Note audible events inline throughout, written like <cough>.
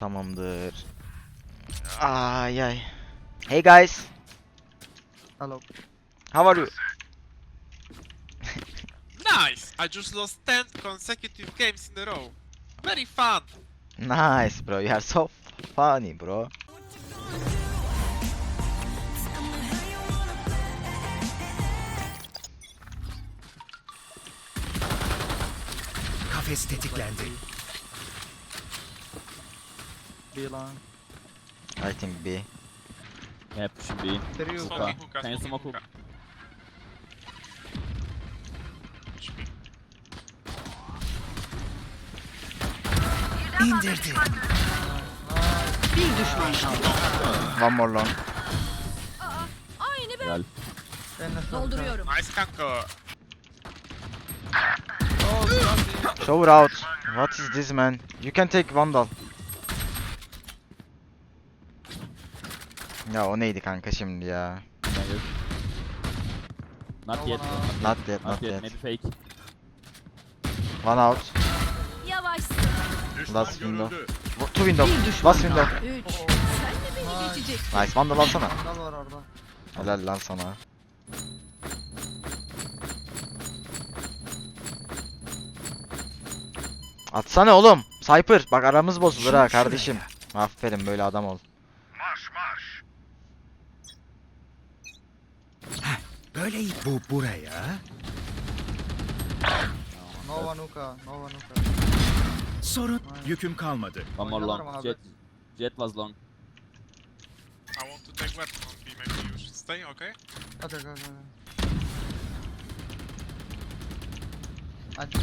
Tamamdır. Ay ay. Hey guys. Hello. How are you? <laughs> Nice! I just lost 10 consecutive games in a row. Very fun! Nice bro. You are so funny bro. Kafes tetiklendi. B long. I think B. Yeah, pushing B. Three hookah. hookah, Can you smoking smoke hookah. İndirdi. Bir düşman kaldı. One more long. Aynı be. Gel. Then the Dolduruyorum. Nice kanka. Shower out. What is this man? You can take Vandal. Ya o neydi kanka şimdi ya? Not yet. Not yet, Not yet. Maybe fake. One out. Yavaş. Last window. Two window. Last window. kaldı. Üç. Sen de beni geçecek. Nice. Vandal alsana. Vandal var orada. Helal lan sana. Atsana oğlum. Cypher. Bak aramız bozulur ha kardeşim. Aferin böyle adam ol. Böyle. Bu buraya. No one hookah. No one hookah. Sorun. Yüküm kalmadı. One more mı long. abi? Jet. Jet was long. I want to take weapon on B, maybe you should stay, okay? Okay, go, go, go. Aç.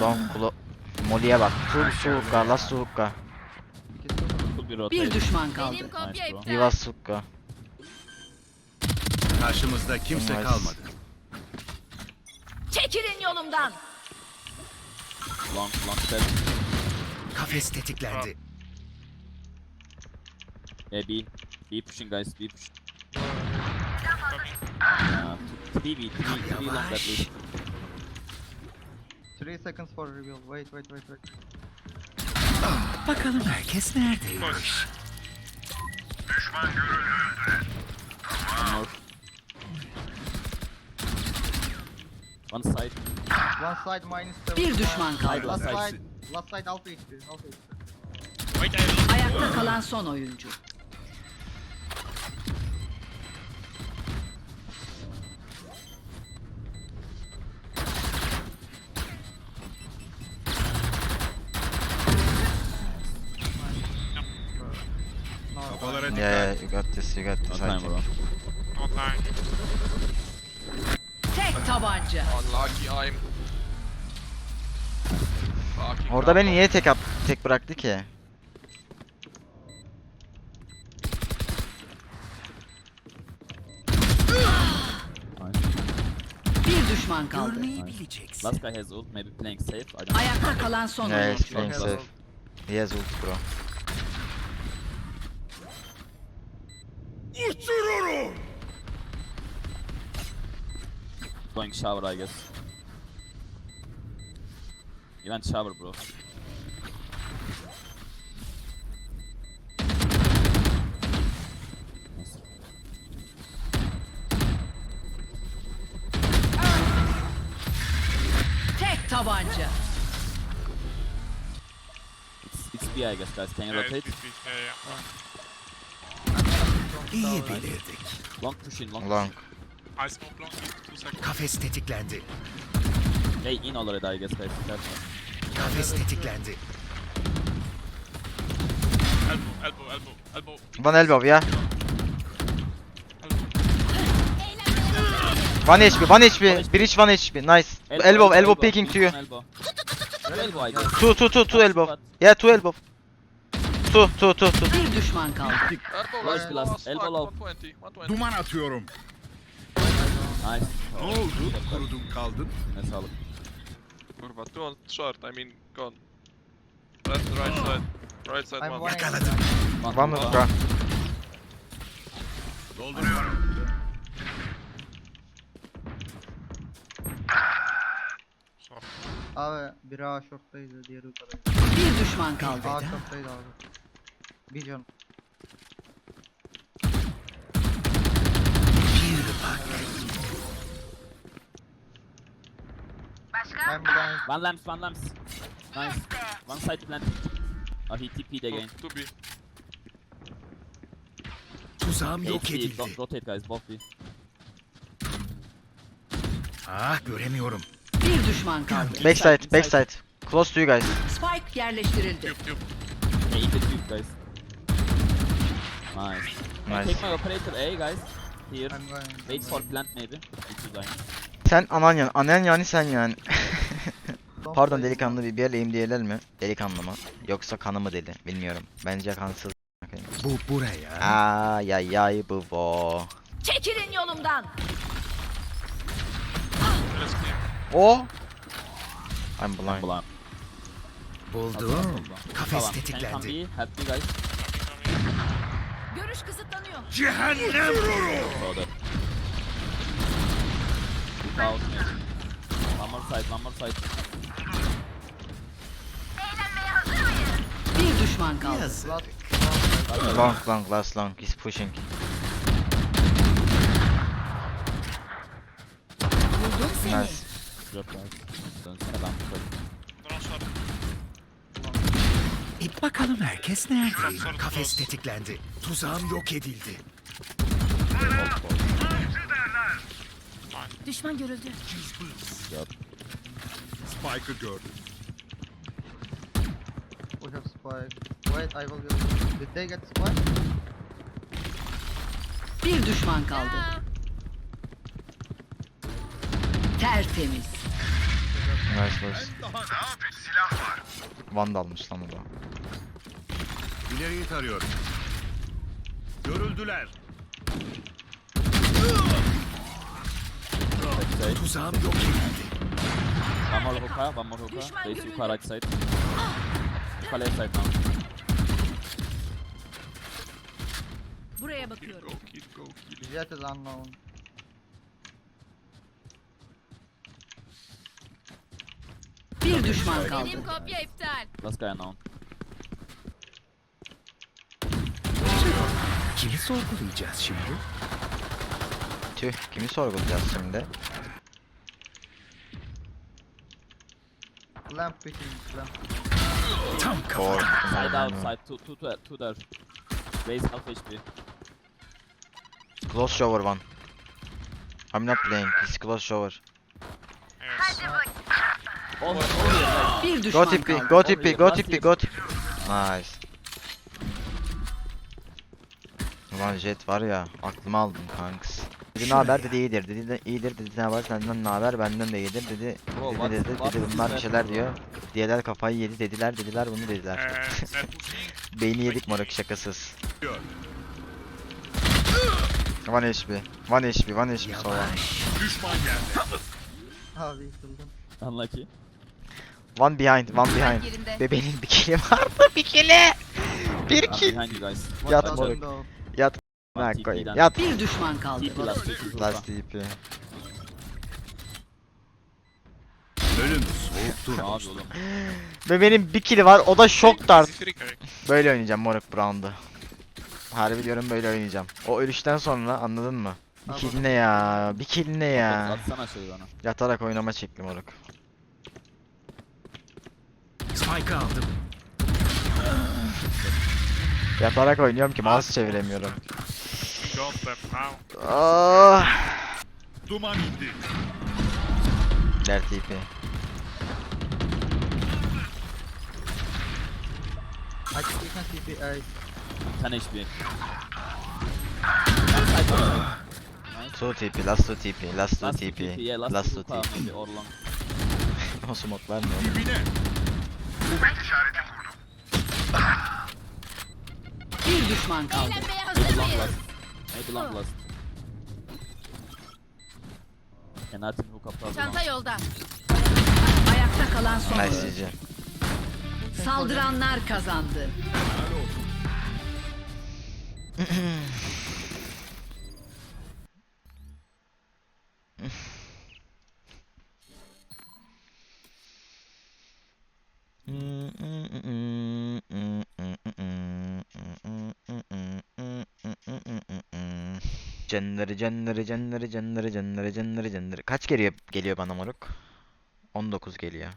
Long klo... Molly'e bak. Full sukka. Last sukka. Rotate. Bir düşman kaldı. Nice bro. Sukka. Karşımızda kimse Nice. kalmadı. Çekilin yolumdan. Long, long step. Kafes tetiklendi. Yeah, B. B pushing guys. B pushing. Uh, three B. Three, three long at least. Three seconds for reveal. Wait, wait, wait, wait. Bakalım herkes neredeymiş. One more. One side. One side minus seven. Bir düşman kaldı. Last Side. Last side altı HP. Altı HP. Wait, I Ayakta kalan son oyuncu. Kafalara Yeah, dikkat. yeah, you got this, you got this. Think. bro. Tek tabanca. Unlucky I'm. Fucking Orada beni niye tek at tek bıraktı ki? Bir düşman kaldı. Görmeyi bileceksin. Last guy has ult. Maybe playing safe. I don't know. Ayakta kalan son Yeah, oyuncu. playing Okay, safe. He has ult bro. Going shower, I guess. You went shower, bro. Tek tabanca. It's, it's B, I guess, guys. Can you Yeah, rotate? it's B, yeah, yeah. İyi bilirdik. Long pushing, long. Smoke long. Kafes tetiklendi. pushing. Hey, in already, I guess, guys. Careful. Kafes tetiklendi. Elbow, elbow, elbow, elbow, One elbow ya. One HP, one HP. Bridge one HP. Nice. Elbow, elbow peeking to you. Elbow. Two elbow, I guess. Two, two, two, two elbow. Yeah, two elbow. Two, two, two, two. Bir düşman kaldı. Elbow last, elbow low. 120, 120. Duman atıyorum. Nice. Ne oldu? Kurudun kaldın. Ne sağlık. Kurwa, two on short, I mean, gone. Left, right side. Right side I'm one. one. Yakaladım. One more bro. Dolduruyorum. Abi biri A short'taydı, diğeri yukarıdaydı. Bir düşman kaldı. A kaptaydı abi. Bir can. I'm blind. One lamps, one lamps. Nice. One side plant. Oh, he TP'd again. To be. Tuzağım yok edildi. don't rotate guys, both B. Ah göremiyorum. Bir düşman kaldı. Backside, backside. Close to you guys. Spike yerleştirildi. Tube. Yeah, in the tube guys. Nice. Nice. Take my operator A guys. Here. I'm going. Wait for plant maybe. It's. Sen anan yani, anan yani sen yani. Pardon delikanlı bir yerleyim diyeler mi? Delikanlı mı? Yoksa kanı mı deli? Bilmiyorum. Bence kansız. Bu buraya. Ay ay ay bu bo. Çekilin yolumdan. O. I'm blind. Blind. Buldum. Kafes tetiklendi. come B, help me guys. Görüş kısıtlanıyor. Cehennem vurur. So that. Look out maybe. One side. Bir düşman kaldı. Yazık. Long long last long. He's pushing. Nice. Drop. Dönsene ben tutarım. Bakalım herkes neredeydi? Kafes tetiklendi. Tuzağım yok edildi. Düşman görüldü. Spike'ı gördüm. We have spike. Wait, I will go. Did they get spike? Bir düşman kaldı. Tertemiz. Nice nice. Vandalmış lan o da. İleriyi tarıyorum. Görüldüler. Tuzağım yok edildi. One more hookah, one more hookah. Face görüldü. hookah right side. Hookah left side now. Buraya Kill, bakıyorum. go, kill, go, kill. Jet is unknown. Bir düşman kaldı. kopya iptal. Last guy unknown. Kimi sorgulayacağız şimdi? Tüh kimi sorgulayacağız şimdi? Lamp picking. Lamp. Tam kafadan. Side out, side two, two, two, two there. Base half HP. Close shower one. I'm not playing. He's close shower. Yes. Oh, oh, Bir Go düşman TP, kaldı. go TP, go TP, go TP. Nice. Ulan jet var ya, aklıma aldım kanks. Dedi ne haber dedi iyidir, dedi de iyidir, dedi ne haber senden ne haber benden de iyidir, dedi Bro, dedi what- dedi, what dedi is bunlar bir that şeyler bro? diyor. Diğerler kafayı yedi dediler, dediler bunu dediler. <laughs> Pushing. Beyni yedik moruk şakasız. One HP, one HP, one HP so one. Düşman geldi. Abi yıkıldım. Unlucky. One behind, one behind. Yerinde. Bebeğin bir kili vardı, bir kili. Bir guys. Yat moruk. Ha koyayım, yat. Bir düşman kaldı. TP last TP hookah. Last TP. Ölüm soğuk Ne durmaz. abi oğlum? Ve benim bir kili var o da şok dart. Böyle oynayacağım moruk Brown'du. Harbi diyorum böyle oynayacağım. O ölüşten sonra anladın mı? Bir kill ne ya? Bir kill ne ya? Atsana şeyi bana. Yatarak oynama şekli moruk. Spike'ı aldım. Yatarak oynuyorum ki mouse çeviremiyorum. We got them now. Ah. Duman indi. Der TP. Can see the eyes. 10 HP. 2 TP, last 2 TP, last 2 Last TP, yeah, last, last 2 hookah TP. maybe or long. <laughs> O smoke vermiyor. Dibine. Bir düşman kaldı. Eğlenmeye hazır mıyız? Last. Maybe long last. Cannot hook up probably long. Çanta yolda. Ayakta kalan son. Nice GG. Saldıranlar kazandı. <clears throat> Cenleri cenleri cenleri cenleri cenleri cenleri cenleri. Kaç geliyor geliyor bana moruk? 19 geliyor.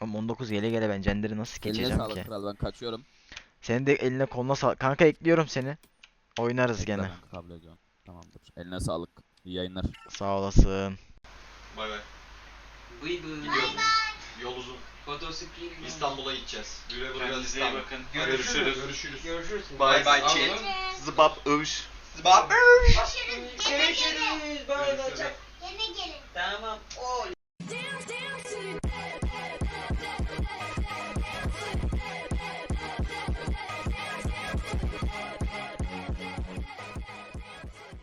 Oğlum 19 gele gele ben cenderi nasıl Eline geçeceğim sağlık ki? kral ben kaçıyorum. Senin de eline koluna sağlık. Kanka ekliyorum seni. Oynarız gene. Tamam, kabul ediyorum. Tamamdır. Eline sağlık. İyi yayınlar. Sağ olasın. Bay bay. Yol uzun. İstanbul'a gideceğiz. Güle güle Kendinize iyi İstanbul. bakın. Görüşürüz. Görüşürüz. Görüşürüz. Bye bye chat. Zıbap övüş. Görüşürüz. Görüşürüz. Yine gelin. Tamam. Oy.